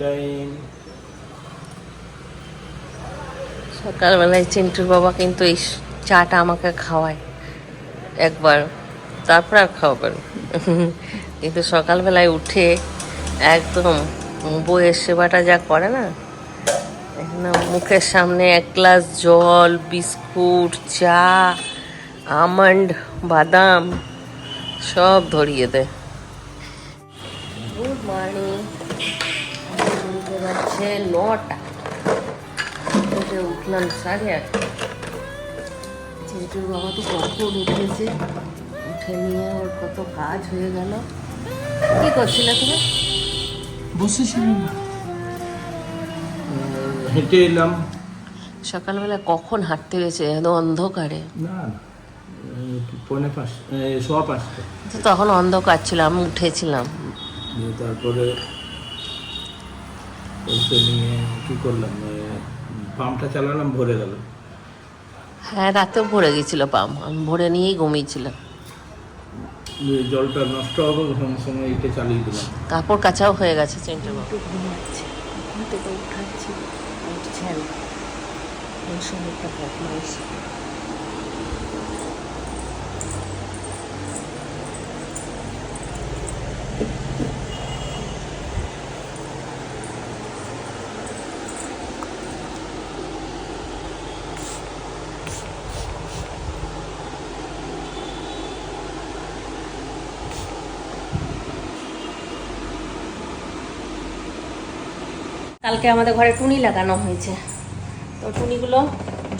Time সকালবেলায় চিন্টুর বাবা কিন্তু এই চাটা আমাকে খাওয়ায় একবার, তারপর আর খাওয়াবেন কিন্তু সকালবেলায় উঠে একদম বইয়ের সেবাটা যা করে না মুখের সামনে এক গ্লাস জল, বিস্কুট, চা, আমন্ড, বাদাম সব ধরিয়ে দেয়। Good morning. শুনতে নটা। উঠে উঠলাম সাড়ে আটটা চিন্টুর বাবা তো কখন উঠেছে। উঠে নিয়ে ওর কত কাজ হয়ে গেল। কি করছিলে তুমি? বসেছিলাম। হেঁটে এলাম। সকালবেলা কখন হাঁটতে গেছে এত অন্ধকারে? না না পৌনে পাঁচ সোয়া পাঁচটা। তখন অন্ধকার ছিল আমি উঠেছিলাম। তারপরে ওকে নিয়ে কী করলাম? পাম্পটা চালালাম ভরে গেল। হ্যাঁ রাতেও ভরে গেছিল পাম আমি ভরে নিয়েই ঘুমিয়েছিলাম। জলটা নষ্ট হবে সঙ্গে সঙ্গে এটা চালিয়ে দিলাম। কাপড় কাচাও হয়ে গেছে চেঞ্জের বাবু ঘুমাচ্ছে। ঘুম থেকে উঠাচ্ছি। উঠছেন। এই সময়টা বদমাইশ কালকে আমাদের ঘরে টুনি লাগানো হয়েছে। তো টুনিগুলো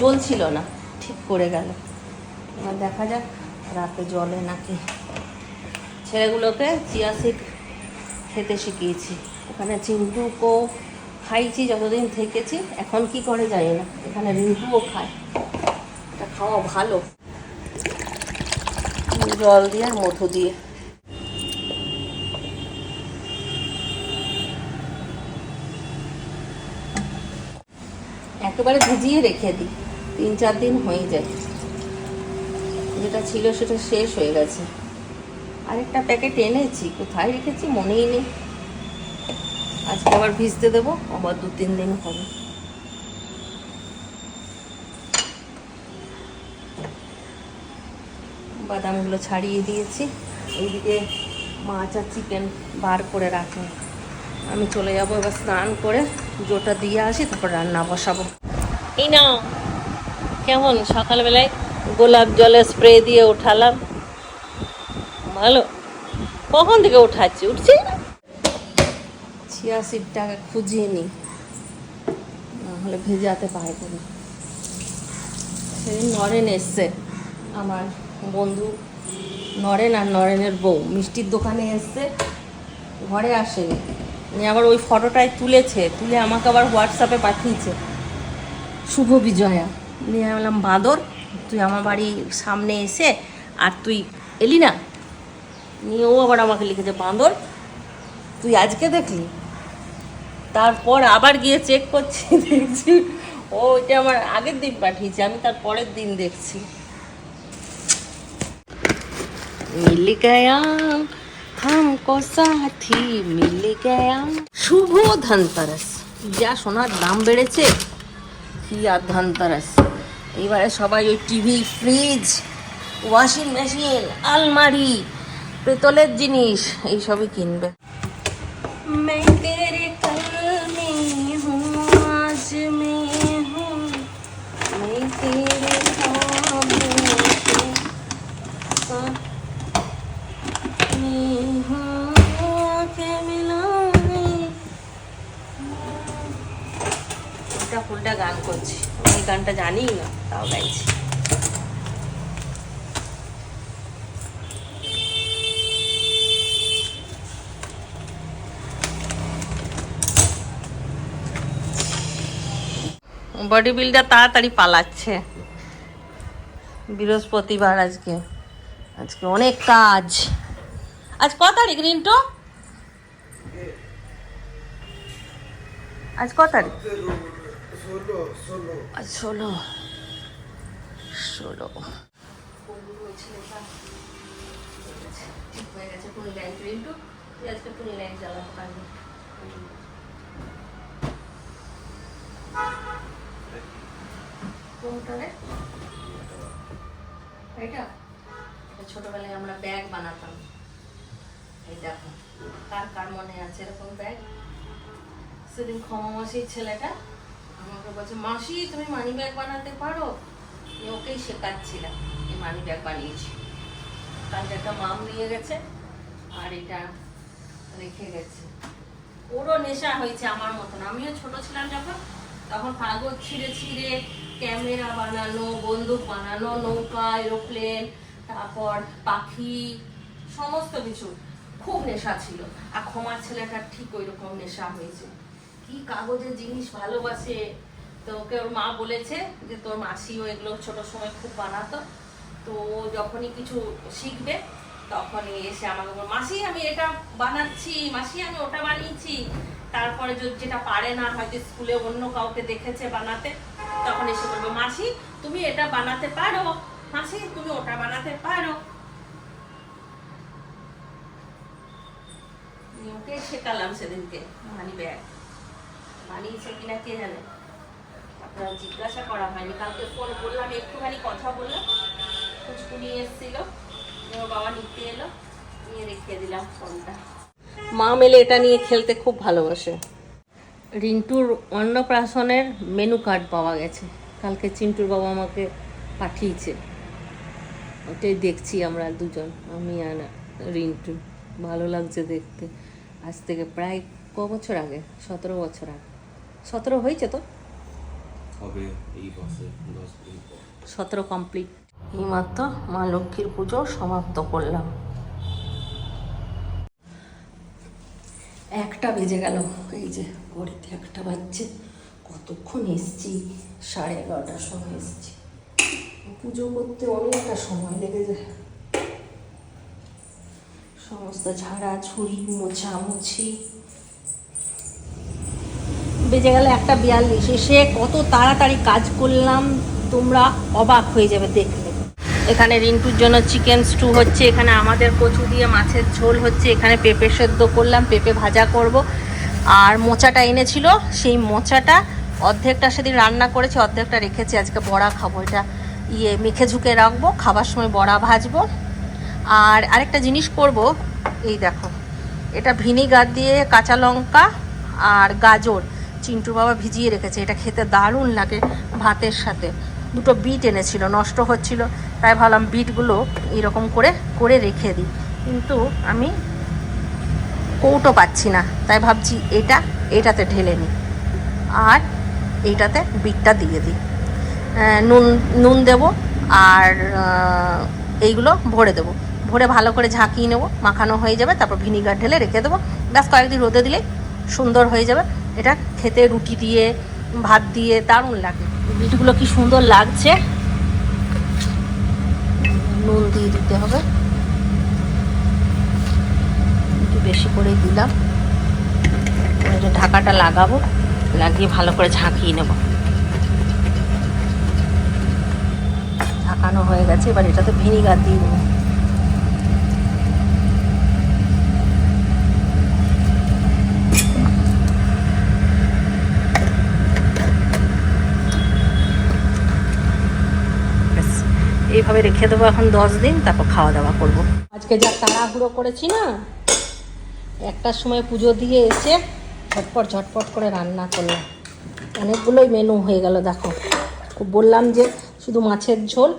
জ্বলছিল না, ঠিক করে গেল। এবার দেখা যাক রাতে জলে নাকি। ছেলেগুলোকে চিয়া খেতে শিখিয়েছি। ওখানে চিন্টুকো খাইছি, যতদিন থেকেছি, এখন কি করে জানি না। এখানে রিন্টুও খায়। এটা খাওয়া ভালো। জল দিয়ে আর মধু দিয়ে। একেবারে ভিজিয়ে রেখে দিই। তিন, চার দিন হয়ে যায়। যেটা ছিল সেটা শেষ হয়ে গেছে। আরেকটা প্যাকেট এনেছি, কোথায় রেখেছি মনেই নেই। আজকে আবার ভিজতে দেবো, আবার দু, তিন দিন হবে। বাদামগুলো ছাড়িয়ে দিয়েছি। এইদিকে মাছ আর চিকেন বার করে রাখি আমি চলে যাব এবার স্নান করে জোটা দিয়ে আসি, তারপর রান্না বসাবো। এই নাও। কেমন? সকালবেলায় গোলাপ জলে স্প্রে দিয়ে উঠালাম। ভালো। কখন থেকে উঠাচ্ছি? উঠছি না। ছিয়া সিটটাকে খুঁজিয়ে নিই। নাহলে ভেজাতে পারব না। সেদিন নরেন এসছে। আমার বন্ধু নরেন আর নরেনের বউ। মিষ্টির দোকানে এসছে। ঘরে আসেনি। আবার ওই ফটোটাই তুলেছে। তুলে আমাকে আবার হোয়াটসঅ্যাপে পাঠিয়েছে। শুভ বিজয়া। নিয়ে বললাম, বাঁদর, তুই আমার বাড়ির সামনে এসে আর তুই এলি না? নিয়ে ও আবার আমাকে লিখেছে বাঁদর, তুই আজকে দেখলি? তারপর আবার গিয়ে চেক করছি, দেখছি ও এটা আমার আগের দিন পাঠিয়েছে, আমি তার পরের দিন দেখছি। মিল গয়া হামকো সাথী, মিল গয়া। শুভ ধনতারস। যা সোনার দাম বেড়েছে কি আর ধনতেরাস এইবারে সবাই ওই টিভি, ফ্রিজ, ওয়াশিং মেশিন, আলমারি, পেতলের জিনিস, এইসবই কিনবে। मैं গানটা জানি না, তাও গাইছি বডি বিল্ডার তাড়াতাড়ি পালাচ্ছে। বৃহস্পতিবার আজকে। আজকে অনেক কাজ। আজ ক তারিখ, রিন্টু? আজ ক তারিখ? ষোলো ষোলো। এটা ছোটবেলায় আমরা ব্যাগ বানাতাম। এই দেখো কার কার মনে আছে এরকম ব্যাগ সেদিন ক্ষমা মাসির ছেলেটা আমাকে বলছে, মাসি, তুমি মানি ব্যাগ বানাতে পারো? আমি ওকেই শেখাচ্ছিলাম এই মানি ব্যাগ বানিয়েছি। কালকে একটা মাম নিয়ে গেছে আর এটা রেখে গেছে। ওরও নেশা হয়েছে আমার মতন। আমিও ছোট ছিলাম যখন, তখন কাগজ ছিঁড়ে ছিঁড়ে ক্যামেরা বানানো, বন্দুক বানানো, নৌকা, এরোপ্লেন, তারপর পাখি, সমস্ত কিছু খুব নেশা ছিল। আর ক্ষমার ছেলেটার ঠিক ওই রকম নেশা হয়েছে। কি কাগজের জিনিস ভালোবাসে। তো ওকে ওর মা বলেছে যে তোর মাসিও এগুলো ছোট সময় খুব বানাতো। তো ও যখনই কিছু শিখবে, তখনই এসে আমাকে বলবে মাসি, আমি এটা বানাচ্ছি, মাসি, আমি ওটা বানিয়েছি। তারপরে যদি যেটা পারে না, হয়তো স্কুলে অন্য কাউকে দেখেছে বানাতে, তখন এসে বলবে মাসি, তুমি এটা বানাতে পারো। মাসি, তুমি ওটা বানাতে পারো। ওকে শেখালাম সেদিনকে, মানি ব্যাগ। বানিয়েছে কিনা কে জানে। জিজ্ঞাসা করা হয়নি। কালকে ফোন করলাম, একটুখানি কথা বললাম কুচকুনি এসেছিল, ওর বাবা নিতে এলো, নিয়ে রেখে দিলাম ফোনটা মা মেলে এটা নিয়ে খেলতে খুব ভালোবাসে। রিন্টুর অন্নপ্রাশনের মেনু কার্ড পাওয়া গেছে। কালকে চিন্টুর বাবা আমাকে পাঠিয়েছে। ওটাই দেখছি আমরা দুজন, আমি আর রিন্টু। ভালো লাগছে দেখতে। আজ থেকে প্রায় ক বছর আগে? সতেরো বছর আগে। সতেরো হয়েছে তো? হবে এই মাসে দশ দিন পর। সতেরো কমপ্লিট এইমাত্র মা লক্ষ্মীর পুজো সমাপ্ত করলাম। একটা বেজে গেল। এই যে ঘড়িতে একটা বাজছে। কতক্ষণ এসছি? সাড়ে এগারোটার সময় এসছি। পুজো করতে অনেকটা সময় লেগে যায়। সমস্ত ঝাড়া ঝুড়ি মোছামুছি বেজে গেল একটা বিয়াল্লিশ। এসে কত তাড়াতাড়ি কাজ করলাম, তোমরা অবাক হয়ে যাবে দেখলে। এখানে রিন্টুর জন্য চিকেন স্টু হচ্ছে, এখানে আমাদের কচু দিয়ে মাছের ঝোল হচ্ছে, এখানে পেঁপে সেদ্ধ করলাম, পেঁপে ভাজা করব। আর মোচাটা এনেছিল, সেই মোচাটা অর্ধেকটা সেদিন রান্না করেছি, অর্ধেকটা রেখেছি, আজকে বড়া খাব। এটা ইয়ে মেখে ঝুঁকে রাখব, খাবার সময় বড়া ভাজবো। আর আরেকটা জিনিস করব, এই দেখো, এটা ভিনিগার দিয়ে কাঁচা লঙ্কা আর গাজর। চিন্টু বাবা ভিজিয়ে রেখেছে, এটা খেতে দারুণ লাগে ভাতের সাথে। দুটো বিট এনেছিল, নষ্ট হচ্ছিল, তাই ভাবলাম বিটগুলো এরকম করে করে রেখে দিই। কিন্তু আমি কৌটো পাচ্ছি না, তাই ভাবছি এটা, এটাতে ঢেলে নিই। আর এইটাতে বিটটা দিয়ে দিই। নুন নুন দেব আর এইগুলো ভরে দেবো। ভরে ভালো করে ঝাঁকিয়ে নেব, মাখানো হয়ে যাবে, তারপর ভিনিগার ঢেলে রেখে দেবো। ব্যাস, কয়েকদিন রোদে দিলে সুন্দর হয়ে যাবে। এটা খেতে রুটি দিয়ে, ভাত দিয়ে, দারুণ লাগে। বিটগুলো কি সুন্দর লাগছে? নুন দিয়ে দিতে হবে। একটু বেশি করেই দিলাম। এটা ঢাকাটা লাগাবো, লাগিয়ে ভালো করে ঝাঁকিয়ে নেব। ঝাঁকানো হয়ে গেছে, এবার এটাতে ভিনিগার দিয়ে দেবো ব্যাস, এইভাবে রেখে দেবো এখন দশ দিন, তারপর খাওয়া দাওয়া করব। আজকে যা তাড়াহুড়ো করেছি না, একটার সময় পুজো দিয়ে এসে ঝটপট ঝটপট করে রান্না করলাম। অনেকগুলোই মেনু হয়ে গেল, দেখো। বললাম যে শুধু মাছের ঝোল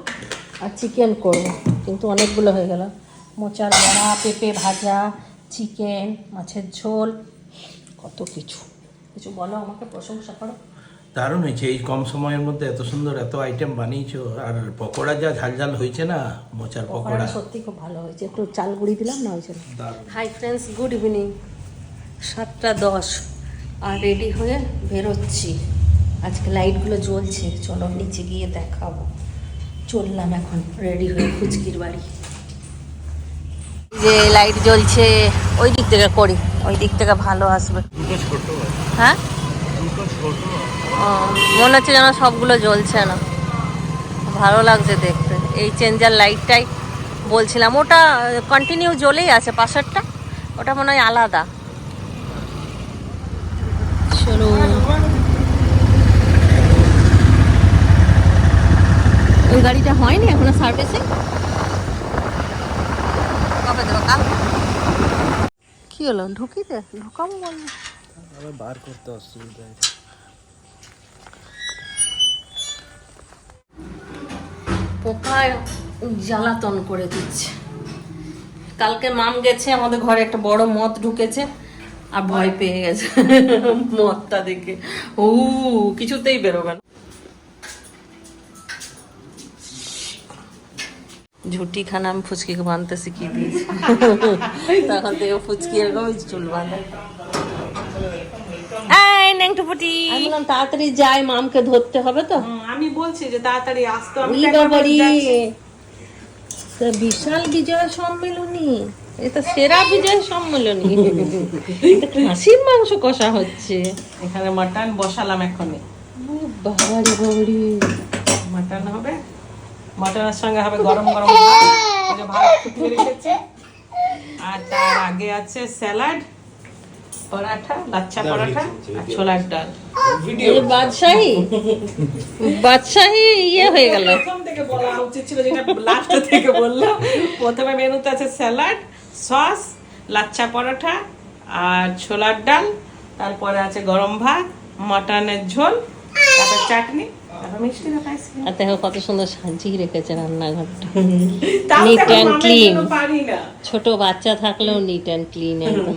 আর চিকেন করব, কিন্তু অনেকগুলো হয়ে গেল। মোচার বড়া, পেঁপে ভাজা চিকেন মাছের ঝোল, কত কিছু। কিছু বলো, আমাকে প্রশংসা করো। দারুণ হয়েছে। এই কম সময়ের মধ্যে এত সুন্দর এত আইটেম বানিয়েছো। আর পকোড়া যা ঝাল ঝাল হয়েছে না মোচার পকোড়া। সত্যি খুব ভালো হয়েছে। একটু চাল গুঁড়ি দিলাম না হয়েছে হাই ফ্রেন্ডস গুড ইভিনিং সাতটা দশ আর রেডি হয়ে বেরোচ্ছি। আজকে লাইটগুলো জ্বলছে। চলো নিচে গিয়ে দেখাবো। চললাম এখন রেডি হয়ে ফুচকির বাড়ি। যে লাইট জ্বলছে ওই দিক থেকে করি ওই দিক থেকে ভালো আসবে। হ্যাঁ? মনে হচ্ছে যেন সবগুলো জ্বলছে না। ভালো লাগছে দেখতে। এই চেঞ্জার লাইটটাই বলছিলাম। ওটা কন্টিনিউ জ্বলেই আছে, পাশারটা? ওটা মনে হয় আলাদা। ওই গাড়িটা হয়নি এখনও সার্ভিসিং কি হলো ঢুকিতে ঢুকাবো বল বার করতে অসুবিধা পোকায় জ্বালাতন করে দিচ্ছে? কালকে মাম গেছে, আমাদের ঘরে একটা বড় মদ ঢুকেছে, আর ভয় পেয়ে গেছে মদটা দেখে। ও, কিছুতেই বেরোবে না। ঝুটি খানা আমি ফুচকিকে বাঁধতে শিখিয়ে দিয়েছি? তখন থেকে ফুচকি এরকমই চুল বাঁধে। এই আমি বললাম তাড়াতাড়ি যাই মামকে ধরতে হবে তো। আমি বলছি যে তাড়াতাড়ি আসতো আমি বিশাল বিজয় সম্মেলনী। এটা সেরা বিজয় সম্মেলনী। এটা খাসির মাংস কষা হচ্ছে। এখানে মাটন বসালাম এখনই বাবারি বাবারি। মাটন হবে? মাটনের সঙ্গে হবে গরম গরম ভাত। ভাত ফুটিয়ে রেখেছি। আর তার আগে আছে স্যালাড। পরাঠা লাচ্ছা পরাঠা আর ছোলার ডাল। বাদশাহী? বাদশাহী ইয়ে হয়ে গেল। প্রথম থেকে বলা উচিত ছিল যেটা লাস্ট থেকে বললাম। প্রথমে মেনুতে আছে স্যালাড সস লাচ্ছা পরোটা আর ছোলার ডাল। তারপরে আছে গরম ভাত মটনের ঝোল তারপর চাটনি আর দেখো কত সুন্দর সাজিয়ে রেখেছে রান্নাঘরটা। তাও Neat তো এখন and মামের clean. জন্য পারি না। ছোট বাচ্চা থাকলেও নিট অ্যান্ড ক্লিন একদম।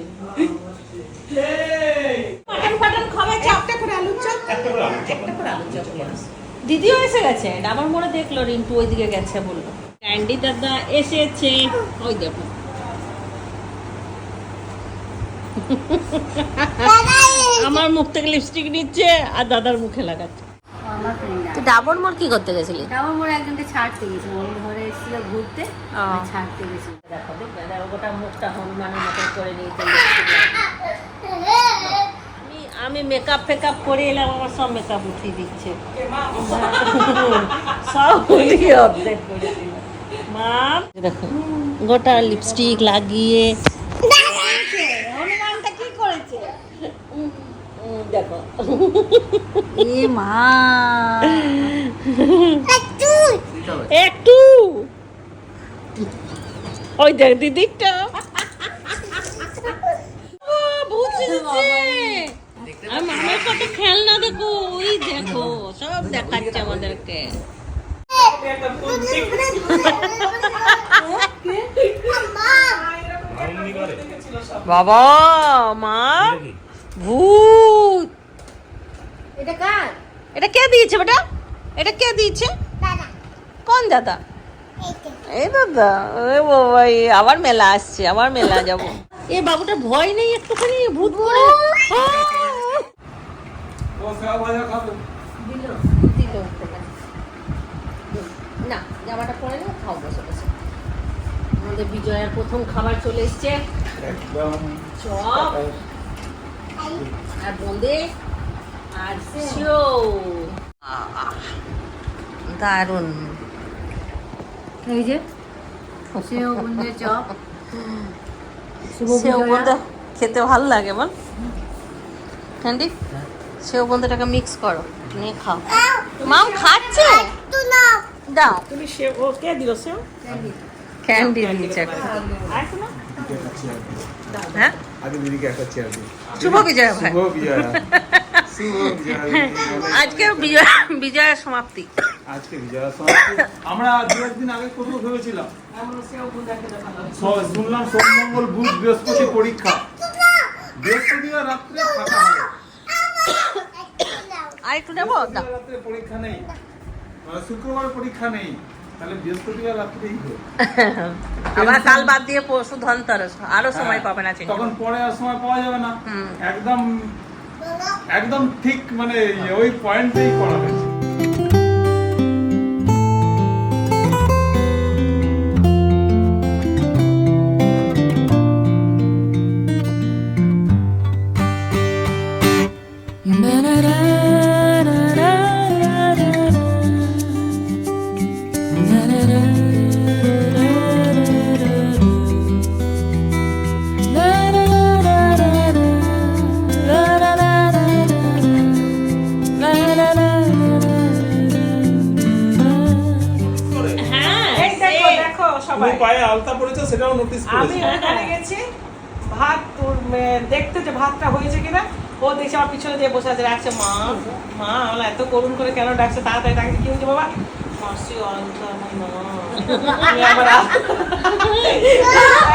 মাটন ফাটন খাবে চাপটা করে আলুর চপ। একটা করে আলুর চপ নিয়ে আসো। দিদিও এসে গেছে ডাবার মোড়ে দেখল রিন্টু ওইদিকে গেছে বলল। ক্যান্ডি দাদা এসেছে। ওই দেখো। আমার মুখ থেকে লিপস্টিক নিচ্ছে আর দাদার মুখে লাগাচ্ছে। আমার ডাবর মোড় কি করতে গেছিলি? ডাবর মোড়ে একজনকে ছাড়তে গেছি ওর ঘরে এসেছিল ঘুরতে। ছাড়তে গেছি। দেখো গোটা মুখটা হনুমানের মতন করে নিয়েছে। আমি মেকআপ ফেকআপ করে এলাম আমার সব মেকআপ উঠিয়ে দিচ্ছে। সব উঠিয়ে করে মাম দেখো গোটা লিপস্টিক লাগিয়ে। দেখো। এ মা। একটু। ওই দেখ দিদিটা ভূত। আর মামার কত খেলনা দেখো ওই দেখো সব দেখাচ্ছে আমাদেরকে। বাবা মা ভূত। এটা কার? এটা কে দিয়েছে বেটা? এটা কে দিয়েছে? কোন দাদা? এই দাদা ওই বাবা আবার মেলা আসছে আবার মেলা যাব। এ বাবুটার ভয় নেই একটুখানি ভূত করে। দিল দিল না জামাটা পরে না খাও বসে বসে। আমাদের বিজয়ের প্রথম খাবার চলে এসছে। চপ আর বোঁদে আর দারুণ। এই যে সেও বুন্দের চপ। সেও বিজয়া। খেতে ভালো লাগে বল। ক্যান্ডি সেও বোঁদেটাকে মিক্স করো। নিয়ে খাও। মাম খাচ্ছে? দাও। তুমি সে ও কে দিল সে ক্যান্ডি দিয়েছে একটা। আর হ্যাঁ? আগে দিদিকে একটা চেয়ার দিই শুভ বিজয় ভাই। শুভ বিজয়া। আজকে বিজয় বিজয়ের সমাপ্তি। আজকে বিজয়া সমাপ্তি। আমরা দু একদিন আগে করব ভেবেছিলাম। শুনলাম সোম মঙ্গল বুধ বৃহস্পতি পরীক্ষা। বৃহস্পতিবার রাত্রে ফাঁকা হবে। আর একটু নেব? পরীক্ষা নেই। শুক্রবার পরীক্ষা নেই। তাহলে বৃহস্পতিবার রাত্রেই আবার কাল বাদ দিয়ে পরশু ধনতেরস। আরও সময় পাবে না তখন পরে আর সময় পাওয়া যাবে না। একদম একদম ঠিক মানে ওই পয়েন্টেই করা হয়েছে তুমি পায়ে আলতা পড়েছো সেটাও নোটিস আমি ওখানে গেছি ভাত তোর দেখতে যে ভাতটা হয়েছে কিনা ও দেখছি আমার পিছনে দিয়ে বসে আছে ডাকছে মা মা আমরা এত করুণ করে কেন ডাকছে? তাড়াতাড়ি ডাকছে কি হয়েছে বাবা? মাসি আলতা আমার মা। আমি আবার আল-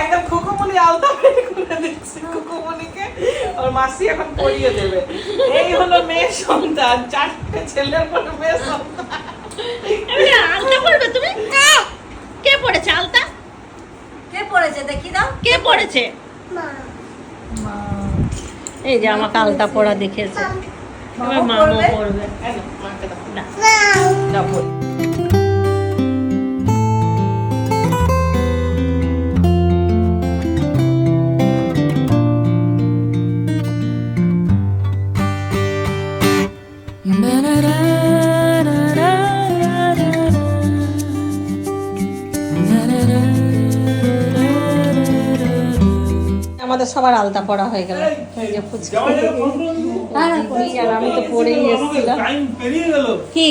একদম খুকুমনি আলতা বের করে দিচ্ছে খুকুমনিকে ওর মাসি এখন পরিয়ে দেবে। এই হলো সন্তান চারটে ছেলের পর মেয়ের সন্তান। আলতা তুমি? পড়েছে আলতা? কে পড়েছে? দেখি দাও। কে পড়েছে? এই যে আমাকে আলতা পড়া দেখেছে এবার মামা পড়বে? না আমাদের সবার আলতা পড়া হয়ে গেল। এই যে ফুচকা। হ্যাঁ কি জানো আমি তো পড়েই এসেছিলাম। টাইম পেরিয়ে গেল। কি?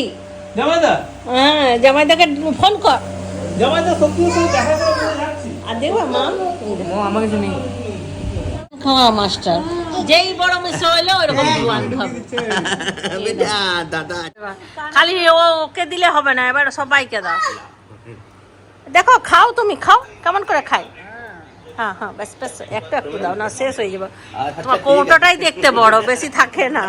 জামাইদা? হ্যাঁ জামাইদাকে ফোন কর। জামাইদা সত্যি সত্যি দেখা করে যাচ্ছি। আর মা ও খাওয়া মাস্টার। যেই বড় হইল ওরকম খালি ও ওকে দিলে হবে না এবার সবাইকে দাও। দেখো খাও তুমি খাও কেমন করে খাই। হ্যাঁ হ্যাঁ বেশ বেশ একটু একটু দাও না শেষ হয়ে যাবে। তোমার কৌটোটাই দেখতে বড় বেশি থাকে না।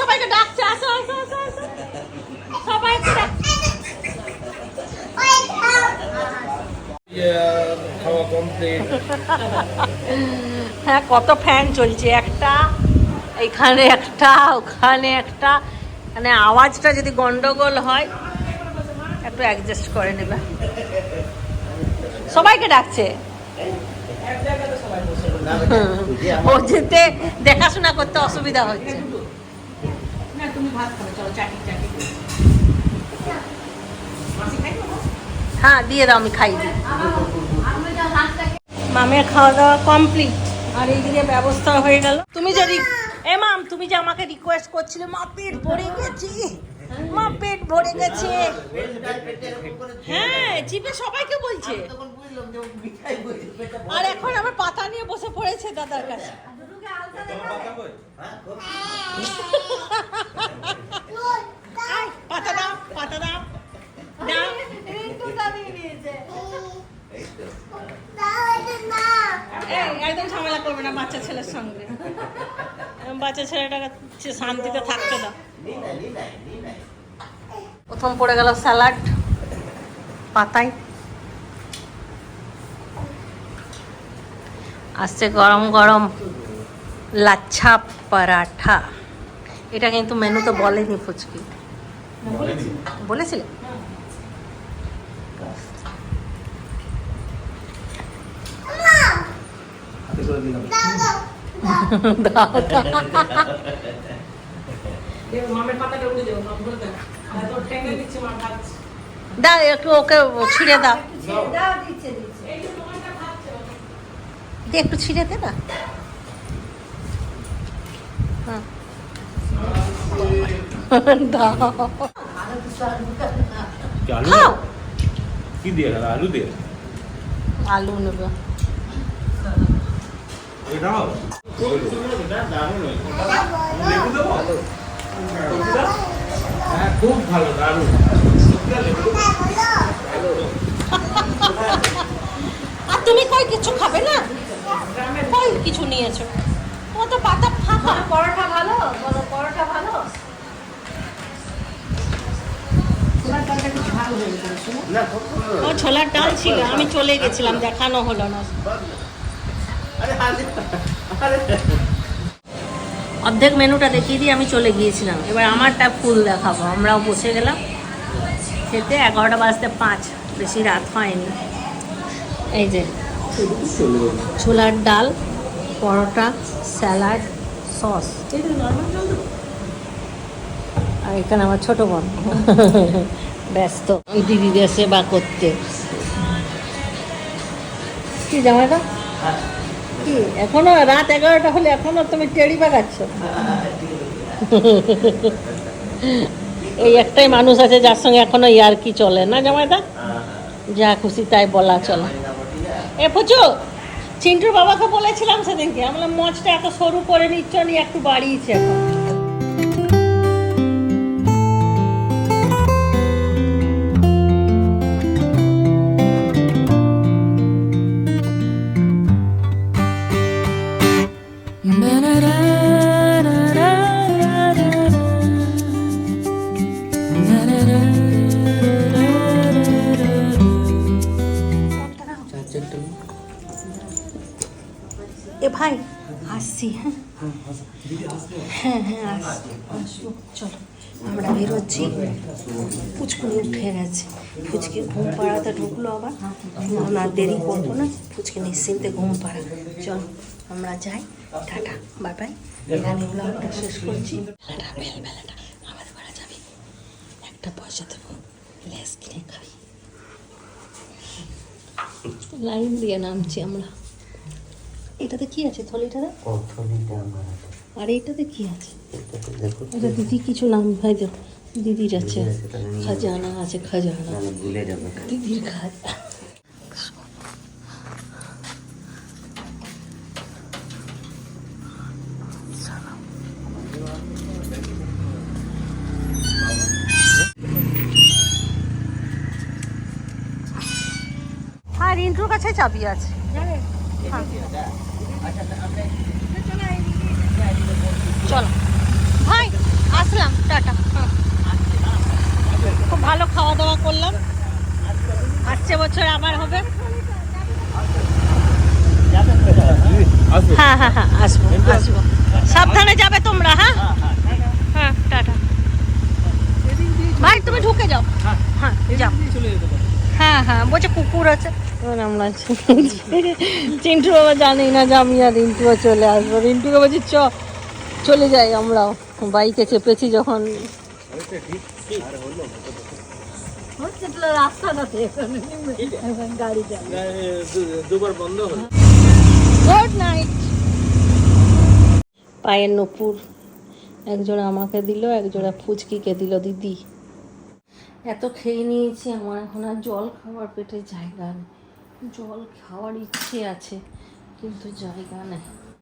সবাইকে ডাকছে আসো আসো আসো আসো। সবাইকে হ্যাঁ কত ফ্যান চলছে। একটা এখানে একটা ওখানে একটা। মানে আওয়াজটা যদি গন্ডগোল হয় একটু অ্যাডজাস্ট করে নেবে। সবাইকে ডাকছে। ও যেতে দেখাশোনা করতে অসুবিধা হচ্ছে। হ্যাঁ দিয়ে দাও আমি খাই। দিই মামের খাওয়া দাওয়া কমপ্লিট আর এই এইদিকে ব্যবস্থা হয়ে গেল। তুমি যদি এ মাম তুমি যে আমাকে রিকোয়েস্ট করছিলে মা পেট ভরে গেছি। মা পেট ভরে গেছে। হ্যাঁ জিপে সবাইকে বলছে। আর এখন আমার পাতা নিয়ে বসে পড়েছে দাদার কাছে আয়, পাতা দাও পাতা দাও দাও এই, একদম ঝামেলা করবে না বাচ্চা ছেলের সঙ্গে বাচ্চা ছেলেটাকে সে- শান্তিতে থাকতে দাও প্রথম পড়ে গেল স্যালাড পাতায়। আসছে গরম গরম লাচ্ছা পরাঠা। এটা কিন্তু মেনুতে বলেনি ফুচকি। বলেছিলে? দাও একটু ওকে ছিঁড়ে দাও। একটু ছিঁড়ে দে না। হ্যাঁ। দাও। আলু? কি দিয়ে আলু দিয়ে? আলু নেবে। এটাও খুব ভালো দারুণ আর তুমি কই কিছু খাবে না? কই কিছু নিয়েছো? ও তো পাতা ফাঁকা। পরোটা ভালো? বলো পরোটা ভালো? ও ছোলার ডাল ছিল আমি চলে গেছিলাম দেখানো হলো না। অর্ধেক মেনুটা দেখিয়ে দিয়ে আমি চলে গিয়েছিলাম। এবার আমারটা ফুল দেখাবো। আমরাও বসে গেলাম। খেতে এগারোটা বাজতে পাঁচ। বেশি রাত হয়নি। এই যে, ছোলার ডাল, পরোটা, স্যালাড, সস। আর এখানে আমার ছোট বোন। ব্যস্ত। দিদিদের সেবা করতে। কি জামাইটা কি? এখনও রাত এগারোটা হলে এখনও তুমি টেরি পাকাচ্ছ এই একটাই মানুষ আছে যার সঙ্গে এখনও ইয়ার কি চলে, না জামাইদা? যা খুশি তাই বলা চলে। এ পুচু চিন্টুর বাবাকে বলেছিলাম সেদিনকে আমরা মচটা এত সরু করে নিচ্ছ নি একটু বাড়িয়েছে এখন। ভাই, আসছি হ্যাঁ? হ্যাঁ হ্যাঁ আসছি। আসব চলো, আমরা বেরোচ্ছি। পুচকুনি উঠে গেছে। ফুচকে ঘুম পাড়াতে ঢুকলো আবার। আমরা দেরি করব না। ফুচকে নিশ্চিন্তে ঘুম পাড়া চলো, আমরা যাই। Tata, bye bye. এখানে ব্লগটা শেষ করছি। বেলাটা বেল আমাদের ঘরে যাবি? একটা পয়সা দেবো। লেস কিনে খাবি। লাইন দিয়ে নামছি আমরা। এটাতে কি আছে? থলিটাতে? আর এটাতে কি আছে? এটা দিদি কিছু নাম ভাই যা দিদির আছে খাজানা আছে খাজানা। ভুলে যাবে দিদির খাজা। হ্যাঁ রিন্টুর কাছে চাবি আছে। চলো। ভাই, আসলাম, টাটা। খুব ভালো খাওয়া দাওয়া করলাম। আসছে বছর আবার হবে। হ্যাঁ হ্যাঁ হ্যাঁ আসব আসব। সাবধানে যাবে তোমরা হ্যাঁ? হ্যাঁ টাটা। ভাই, তুমি ঢুকে যাও। হ্যাঁ যাও। হ্যাঁ হ্যাঁ বলছে কুকুর আছে। আমরা চিন্টু বাবা জানি না যে আমি আর রিন্টুও চলে আসব। রিন্টুকে বলছি, চ, চলে যাই আমরাও। বাইকে চেপেছি যখন। গুড নাইট পায়ের নপুর। একজোড়া আমাকে দিল, একজোড়া ফুচকিকে দিল দিদি। এত খেয়ে নিয়েছি, আমার এখন আর জল খাওয়ার পেটে জায়গা নেই। জল খাওয়ার ইচ্ছে আছে, কিন্তু জায়গা নেই।